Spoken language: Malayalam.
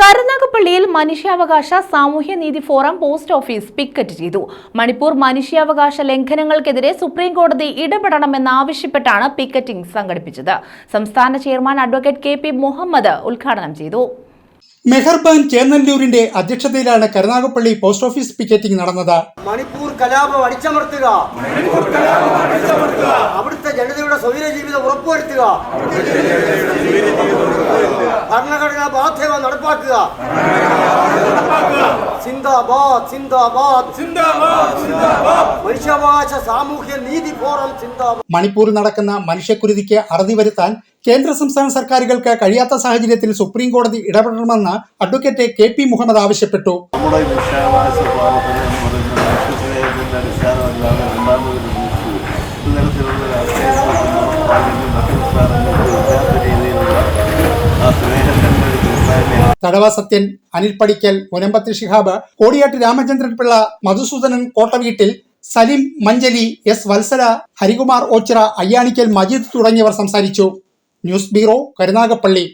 കരുനാഗപ്പള്ളിയിൽ മനുഷ്യാവകാശ സാമൂഹ്യനീതി ഫോറം പോസ്റ്റ് ഓഫീസ് പിക്കറ്റ് ചെയ്തു. മണിപ്പൂർ മനുഷ്യാവകാശ ലംഘനങ്ങൾക്കെതിരെ സുപ്രീം കോടതി ഇടപെടണമെന്നാവശ്യപ്പെട്ടാണ് പിക്കറ്റിംഗ് സംഘടിപ്പിച്ചത്. സംസ്ഥാന chairman advocate K P Muhammad ഉദ്ഘാടനം ചെയ്തു. മെഹർബാൻ ചേന്നല്ലൂരിന്റെ അധ്യക്ഷതയിലാണ് കരുനാഗപ്പള്ളി പോസ്റ്റ് ഓഫീസ് പിക്കറ്റിംഗ് നടന്നത്. മണിപ്പൂർ കലാപം അടിച്ചമർത്തുക. അവിടുത്തെ ജനതയുടെ സ്വൈര ജീവിതം ഉറപ്പുവരുത്തുക ബാധ്യത നടപ്പാക്കുക. സിന്ദാബാദ് സിന്ദാബാദ് മനുഷ്യാവകാശ സാമൂഹ്യ നീതി ഫോറം സിന്ദാബാദ് മണിപ്പൂരിൽ നടക്കുന്ന മനുഷ്യക്കുരുതിക്ക് അറുതി വരുത്താൻ കേന്ദ്ര സംസ്ഥാന സർക്കാരുകൾക്ക് കഴിയാത്ത സാഹചര്യത്തിൽ സുപ്രീം കോടതി ഇടപെടണമെന്ന് അഡ്വക്കേറ്റ് കെ പി മുഹമ്മദ് ആവശ്യപ്പെട്ടു. നമ്മുടെ അടിസ്ഥാനമല്ലാതെ തടവ സത്യൻ അനിൽ പടിക്കൽ മുനമ്പത്തി ഷിഹാബ് കോടിയാട്ട് രാമചന്ദ്രൻ പിള്ള മധുസൂദനൻ കോട്ടവീട്ടിൽ സലിം മഞ്ചലി എസ് വത്സല ഹരികുമാർ ഓച്ചിറ അയ്യാണിക്കൽ മജീദ് തുടങ്ങിയവർ സംസാരിച്ചു. News bureau Karunagappally.